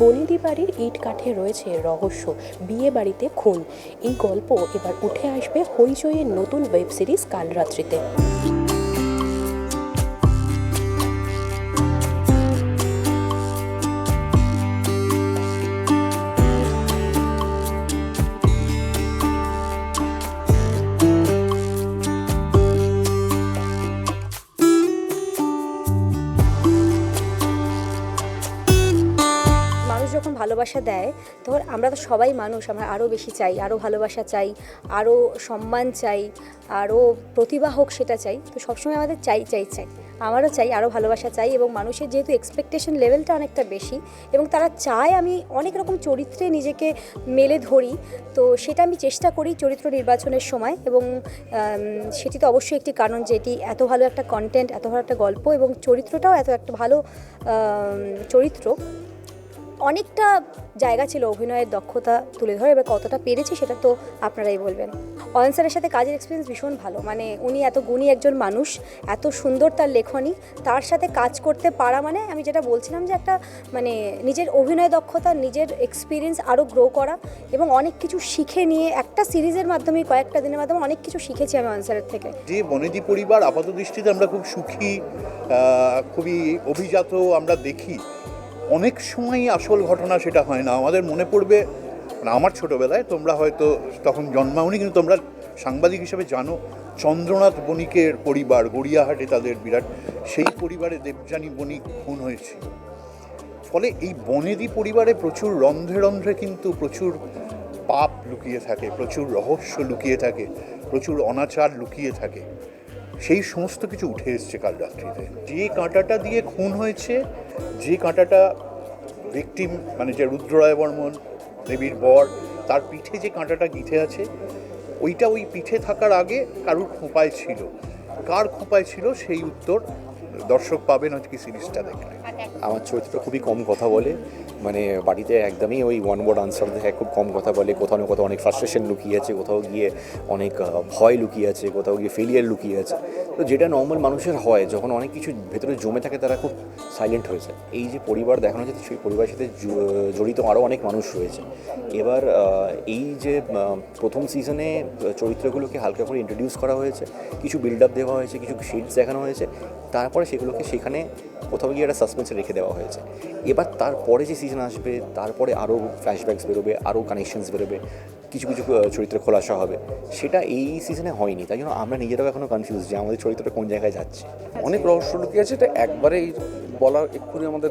বনেদি বাড়ির ইট কাঠে রয়েছে রহস্য, বিয়ে বাড়িতে খুন। এই গল্প এবার উঠে আসবে হইচইয়ের নতুন ওয়েব সিরিজ কালরাত্রিতে। যখন ভালোবাসা দেয়, তখন আমরা তো সবাই মানুষ, আমরা আরও বেশি চাই, আরও ভালোবাসা চাই, আরও সম্মান চাই, আরও প্রতিভা হোক সেটা চাই। তো সবসময় আমাদের চাই চাই চাই। আমারও চাই, আরও ভালোবাসা চাই এবং মানুষের যেহেতু এক্সপেকটেশন লেভেলটা অনেকটা বেশি এবং তারা চায় আমি অনেক রকম চরিত্রে নিজেকে মেলে ধরি, তো সেটা আমি চেষ্টা করি চরিত্র নির্বাচনের সময় এবং সেটি তো অবশ্যই একটি কারণ যে এটি এত ভালো একটা কন্টেন্ট এত ভালো একটা গল্প এবং চরিত্রটাও এত একটা ভালো চরিত্র। অনেকটা জায়গা ছিল অভিনয়ের দক্ষতা তুলে ধরে, এবার কতটা পেরেছি সেটা তো আপনারাই বলবেন। অয়ন স্যারের সাথে কাজের এক্সপিরিয়েন্স ভীষণ ভালো মানে উনি এত গুণী একজন মানুষ, এত সুন্দর তার লেখনী, তার সাথে কাজ করতে পারা মানে আমি যেটা বলছিলাম যে একটা মানে নিজের অভিনয় দক্ষতা, নিজের এক্সপিরিয়েন্স আরও গ্রো করা এবং অনেক কিছু শিখে নিয়ে একটা সিরিজের মাধ্যমে, কয়েকটা দিনের মাধ্যমে অনেক কিছু শিখেছি আমি অয়ন স্যারের থেকে। যে বনেদি পরিবার আপাত দৃষ্টিতে আমরা খুব সুখী খুবই অভিজাত আমরা দেখি অনেক সময়ই আসল ঘটনা সেটা হয় না। আমাদের মনে পড়বে মানে আমার ছোটোবেলায় তোমরা হয়তো তখন জন্মাওনি, কিন্তু তোমরা সাংবাদিক হিসেবে জানো, চন্দ্রনাথ বণিকের পরিবার, গড়িয়াহাটে তাদের বিরাট, সেই পরিবারে দেবযানী বণিক খুন হয়েছিল। ফলে এই বনেদি পরিবারে প্রচুর রন্ধ্রে রন্ধ্রে কিন্তু প্রচুর পাপ লুকিয়ে থাকে, প্রচুর রহস্য লুকিয়ে থাকে, প্রচুর অনাচার লুকিয়ে থাকে। সেই সমস্ত কিছু উঠে এসছে কাল রাত্রিতে। যে কাঁটাটা দিয়ে খুন হয়েছে, যে কাঁটাটা ভিকটিম মানে যে রুদ্ররায় বর্মন দেবীর বর, তার পিঠে যে কাঁটাটা গিঁথে আছে, ওইটা ওই পিঠে থাকার আগে কারুর খোঁপায় ছিল। কার খোঁপায় ছিল সেই উত্তর দর্শক পাবেন আজকে সিরিজটা দেখলে আমার চরিত্র খুবই কম কথা বলে মানে বাড়িতে একদমই ওই ওয়ান ওয়ার্ড আনসার দেখে খুব কম কথা বলে, কোথাও না কোথাও অনেক ফ্রাস্ট্রেশন লুকিয়ে আছে, কোথাও গিয়ে অনেক ভয় লুকিয়ে আছে, কোথাও গিয়ে ফেলিয়ার লুকিয়ে আছে। তো যেটা নর্মাল মানুষের হয়, যখন অনেক কিছু ভেতরে জমে থাকে তারা খুব সাইলেন্ট হয়ে যায়। এই যে পরিবার দেখানো হয়েছে সেই পরিবারের সাথে জড়িত আরও অনেক মানুষ রয়েছে। এবার এই যে প্রথম সিজনে চরিত্রগুলোকে হালকা করে ইন্ট্রোডিউস করা হয়েছে, কিছু বিল্ড আপ দেওয়া হয়েছে, কিছু শেডস দেখানো হয়েছে, তারপরে সেগুলোকে সেখানে কোথাও গিয়ে একটা সাসপেন্সে রেখে দেওয়া হয়েছে। এবার তারপরে যে সিজন আসবে, তারপরে আরও ফ্ল্যাশব্যাকস বেরোবে, আরও কানেকশনস বেরোবে, কিছু কিছু চরিত্রে খোলাসা হবে। সেটা এই সিজনে হয়নি, তাই জন্য আমরা নিজেরাও এখনও কনফিউজ যে আমাদের চরিত্রটা কোন জায়গায় যাচ্ছে। অনেক রহস্য লুকিয়ে আছে এটা একবারেই বলা এক্ষুনি আমাদের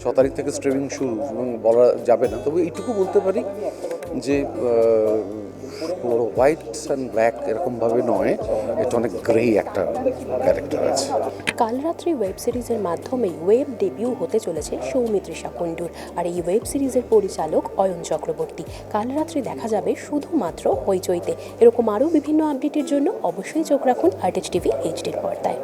ছ তারিখ থেকে স্ট্রিমিং শুরু, এবং বলা যাবে না। তবে এইটুকু বলতে পারি যে হোয়াইট অ্যান্ড ব্ল্যাক এরকমভাবে নয়, এটা অনেক গ্রে একটা ক্যারেক্টার আছে। কালরাত্রি ওয়েব সিরিজের মাধ্যমেই ওয়েব ডেবিউ হতে চলেছে সৌমিত্রিষা কুণ্ডুর আর এই ওয়েব সিরিজের পরিচালক অয়ন চক্রবর্তী। কাল কালরাত্রি দেখা যাবে শুধুমাত্র হইচইতে। এরকম আরও বিভিন্ন আপডেটের জন্য অবশ্যই চোখ রাখুন আর্টিস্ট টিভি এইচডির পর্দায়।